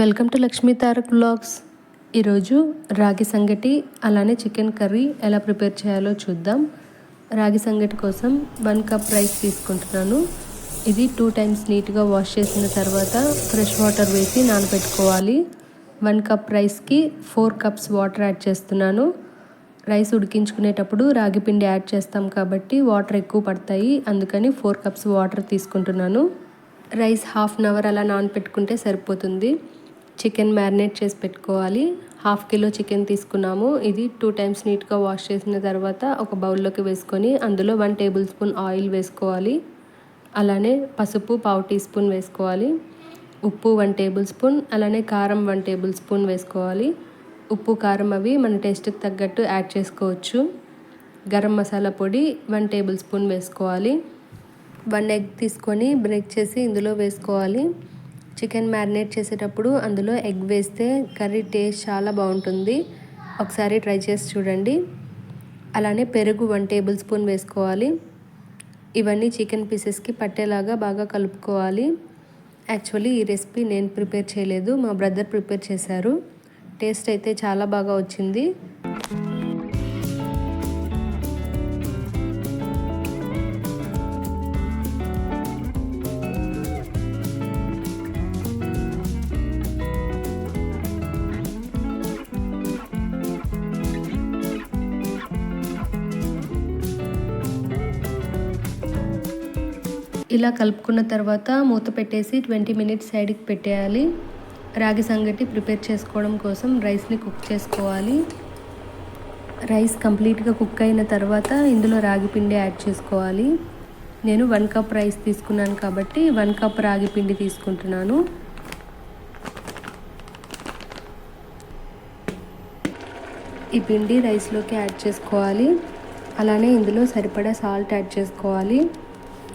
Welcome to Lakshmi Tarak vlogs ఈరోజు రాగి సంగటి అలానే చికెన్ కర్రీ ఎలా ప్రిపేర్ చేయాలో చూద్దాం. రాగి సంగటి కోసం వన్ కప్ రైస్ తీసుకుంటున్నాను. ఇది టూ టైమ్స్ నీట్గా వాష్ చేసిన తర్వాత ఫ్రెష్ వాటర్ వేసి నానబెట్టుకోవాలి. వన్ కప్ రైస్కి ఫోర్ కప్స్ వాటర్ యాడ్ చేస్తున్నాను. రైస్ ఉడికించుకునేటప్పుడు రాగి పిండి యాడ్ చేస్తాం కాబట్టి వాటర్ ఎక్కువ పడతాయి. అందుకని ఫోర్ కప్స్ వాటర్ తీసుకుంటున్నాను. రైస్ హాఫ్ అన్ అవర్ అలా నానపెట్టుకుంటే సరిపోతుంది. చికెన్ మ్యారినేట్ చేసి పెట్టుకోవాలి. హాఫ్ కిలో చికెన్ తీసుకున్నాము. ఇది టూ టైమ్స్ నీట్గా వాష్ చేసిన తర్వాత ఒక బౌల్లోకి వేసుకొని అందులో వన్ టేబుల్ స్పూన్ ఆయిల్ వేసుకోవాలి. అలానే పసుపు పావు టీ స్పూన్ వేసుకోవాలి. ఉప్పు వన్ టేబుల్ స్పూన్ అలానే కారం వన్ టేబుల్ స్పూన్ వేసుకోవాలి. ఉప్పు కారం అవి మన టేస్ట్కి తగ్గట్టు యాడ్ చేసుకోవచ్చు. గరం మసాలా పొడి వన్ టేబుల్ స్పూన్ వేసుకోవాలి. వన్ ఎగ్ తీసుకొని బ్రేక్ చేసి ఇందులో వేసుకోవాలి. చికెన్ మ్యారినేట్ చేసేటప్పుడు అందులో ఎగ్ వేస్తే కర్రీ టేస్ట్ చాలా బాగుంటుంది. ఒకసారి ట్రై చేసి చూడండి. అలానే పెరుగు వన్ టేబుల్ స్పూన్ వేసుకోవాలి. ఇవన్నీ చికెన్ పీసెస్కి పట్టేలాగా బాగా కలుపుకోవాలి. యాక్చువల్లీ ఈ రెసిపీ నేను ప్రిపేర్ చేయలేదు. మా బ్రదర్ ప్రిపేర్ చేశారు. టేస్ట్ అయితే చాలా బాగా వచ్చింది. ఇలా కలుపుకున్న తర్వాత మూత పెట్టేసి ట్వంటీ మినిట్స్ సైడ్కి పెట్టేయాలి. రాగి సంగటి ప్రిపేర్ చేసుకోవడం కోసం రైస్ని కుక్ చేసుకోవాలి. రైస్ కంప్లీట్గా కుక్ అయిన తర్వాత ఇందులో రాగి పిండి యాడ్ చేసుకోవాలి. నేను వన్ కప్ రైస్ తీసుకున్నాను కాబట్టి వన్ కప్ రాగి పిండి తీసుకుంటున్నాను. ఈ పిండి రైస్లోకి యాడ్ చేసుకోవాలి. అలానే ఇందులో సరిపడా సాల్ట్ యాడ్ చేసుకోవాలి.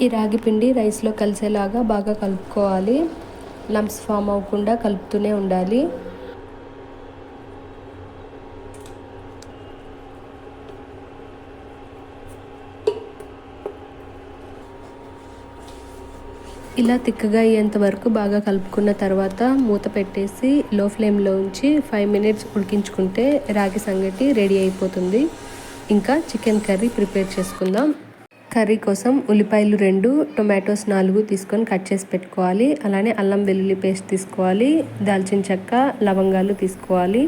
ఈ రాగి పిండి రైస్లో కలిసేలాగా బాగా కలుపుకోవాలి. లంప్స్ ఫామ్ అవ్వకుండా కలుపుతూనే ఉండాలి. ఇలా తిక్కగా అయ్యేంత వరకు బాగా కలుపుకున్న తర్వాత మూత పెట్టేసి లో ఫ్లేమ్లో ఉంచి ఫైవ్ మినిట్స్ ఉడికించుకుంటే రాగి సంగటి రెడీ అయిపోతుంది. ఇంకా చికెన్ కర్రీ ప్రిపేర్ చేసుకుందాం. కర్రీ కోసం ఉల్లిపాయలు రెండు టొమాటోస్ నాలుగు తీసుకొని కట్ చేసి పెట్టుకోవాలి. అలానే అల్లం వెల్లుల్లి పేస్ట్ తీసుకోవాలి. దాల్చిన చెక్క లవంగాలు తీసుకోవాలి.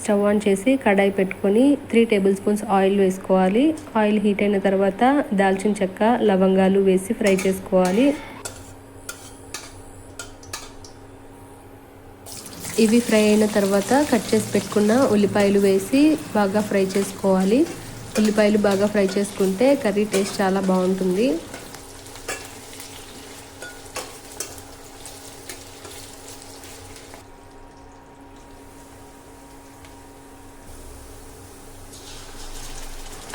స్టవ్ ఆన్ చేసి కడాయి పెట్టుకొని త్రీ టేబుల్ స్పూన్స్ ఆయిల్ వేసుకోవాలి. ఆయిల్ హీట్ అయిన తర్వాత దాల్చిన చెక్క లవంగాలు వేసి ఫ్రై చేసుకోవాలి. ఇవి ఫ్రై అయిన తర్వాత కట్ చేసి పెట్టుకున్న ఉల్లిపాయలు వేసి బాగా ఫ్రై చేసుకోవాలి. ఉల్లిపాయలు బాగా ఫ్రై చేసుకుంటే కర్రీ టేస్ట్ చాలా బాగుంటుంది.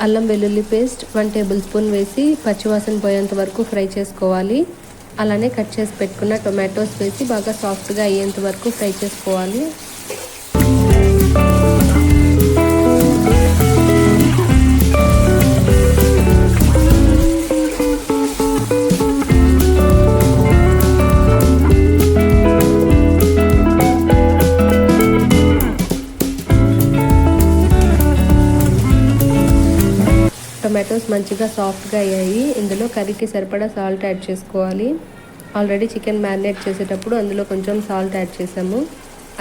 అల్లం వెల్లుల్లి పేస్ట్ వన్ టేబుల్ స్పూన్ వేసి పచ్చివాసన పోయేంత వరకు ఫ్రై చేసుకోవాలి. అలానే కట్ చేసి పెట్టుకున్న టొమాటోస్ వేసి బాగా సాఫ్ట్గా అయ్యేంత వరకు ఫ్రై చేసుకోవాలి. టమాటోస్ మంచిగా సాఫ్ట్గా అయ్యాయి. ఇందులో కర్రీకి సరిపడా సాల్ట్ యాడ్ చేసుకోవాలి. ఆల్రెడీ చికెన్ మ్యారినేట్ చేసేటప్పుడు అందులో కొంచెం సాల్ట్ యాడ్ చేసాము.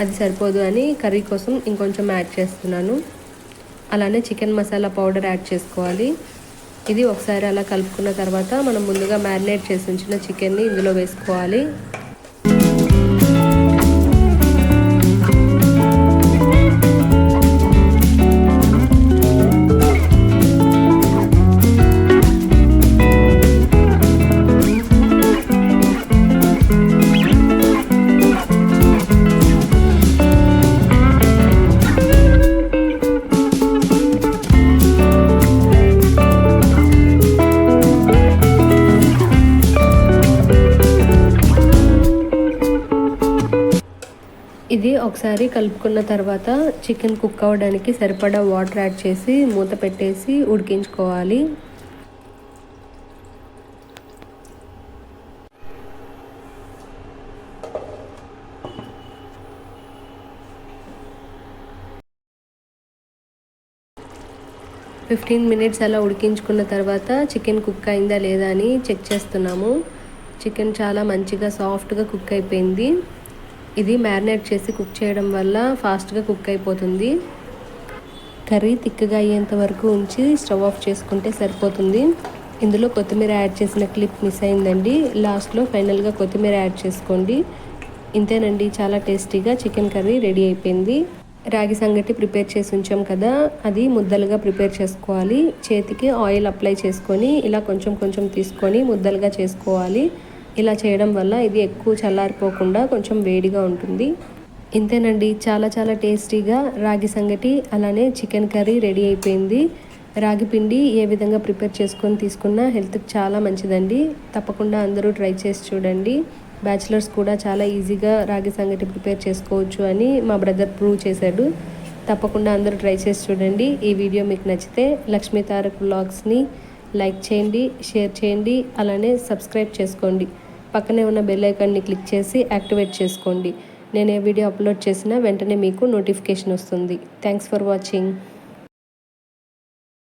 అది సరిపోదు అని కర్రీ కోసం ఇంకొంచెం యాడ్ చేస్తున్నాను. అలానే చికెన్ మసాలా పౌడర్ యాడ్ చేసుకోవాలి. ఇది ఒకసారి అలా కలుపుకున్న తర్వాత మనం ముందుగా మ్యారినేట్ చేసి ఉంచిన చికెన్ని ఇందులో వేసుకోవాలి. ఒకసారి కలుపుకున్న తర్వాత చికెన్ కుక్ అవ్వడానికి సరిపడా వాటర్ యాడ్ చేసి మూత పెట్టేసి ఉడికించుకోవాలి. ఫిఫ్టీన్ మినిట్స్ అలా ఉడికించుకున్న తర్వాత చికెన్ కుక్ అయిందా లేదా అని చెక్ చేస్తున్నాము. చికెన్ చాలా మంచిగా సాఫ్ట్గా కుక్ అయిపోయింది. ఇది మ్యారినేట్ చేసి కుక్ చేయడం వల్ల ఫాస్ట్గా కుక్ అయిపోతుంది. కర్రీ తిక్కగా అయ్యేంత వరకు ఉంచి స్టవ్ ఆఫ్ చేసుకుంటే సరిపోతుంది. ఇందులో కొత్తిమీర యాడ్ చేసిన క్లిప్ మిస్ అయిందండి. లాస్ట్లో ఫైనల్గా కొత్తిమీర యాడ్ చేసుకోండి. ఇంతేనండి చాలా టేస్టీగా చికెన్ కర్రీ రెడీ అయిపోయింది. రాగి సంగటి ప్రిపేర్ చేసి ఉంచాం కదా అది ముద్దలుగా ప్రిపేర్ చేసుకోవాలి. చేతికి ఆయిల్ అప్లై చేసుకొని ఇలా కొంచెం కొంచెం తీసుకొని ముద్దలుగా చేసుకోవాలి. ఇలా చేయడం వల్ల ఇది ఎక్కువ చల్లారిపోకుండా కొంచెం వేడిగా ఉంటుంది. ఇంతేనండి చాలా చాలా టేస్టీగా రాగి సంగటి అలానే చికెన్ కర్రీ రెడీ అయిపోయింది. రాగి పిండి ఏ విధంగా ప్రిపేర్ చేసుకొని తీసుకున్నా హెల్త్కి చాలా మంచిదండి. తప్పకుండా అందరూ ట్రై చేసి చూడండి. బ్యాచిలర్స్ కూడా చాలా ఈజీగా రాగి సంగటి ప్రిపేర్ చేసుకోవచ్చు అని మా బ్రదర్ ప్రూవ్ చేశాడు. తప్పకుండా అందరూ ట్రై చేసి చూడండి. ఈ వీడియో మీకు నచ్చితే లక్ష్మీ తారక్ బ్లాగ్స్ని లైక్ చేయండి షేర్ చేయండి అలానే సబ్స్క్రైబ్ చేసుకోండి. పక్కనే ఉన్న బెల్ ఐకాన్ని క్లిక్ చేసి యాక్టివేట్ చేసుకోండి. నేను ఏ వీడియో అప్లోడ్ చేసినా వెంటనే మీకు నోటిఫికేషన్ వస్తుంది. Thanks for watching.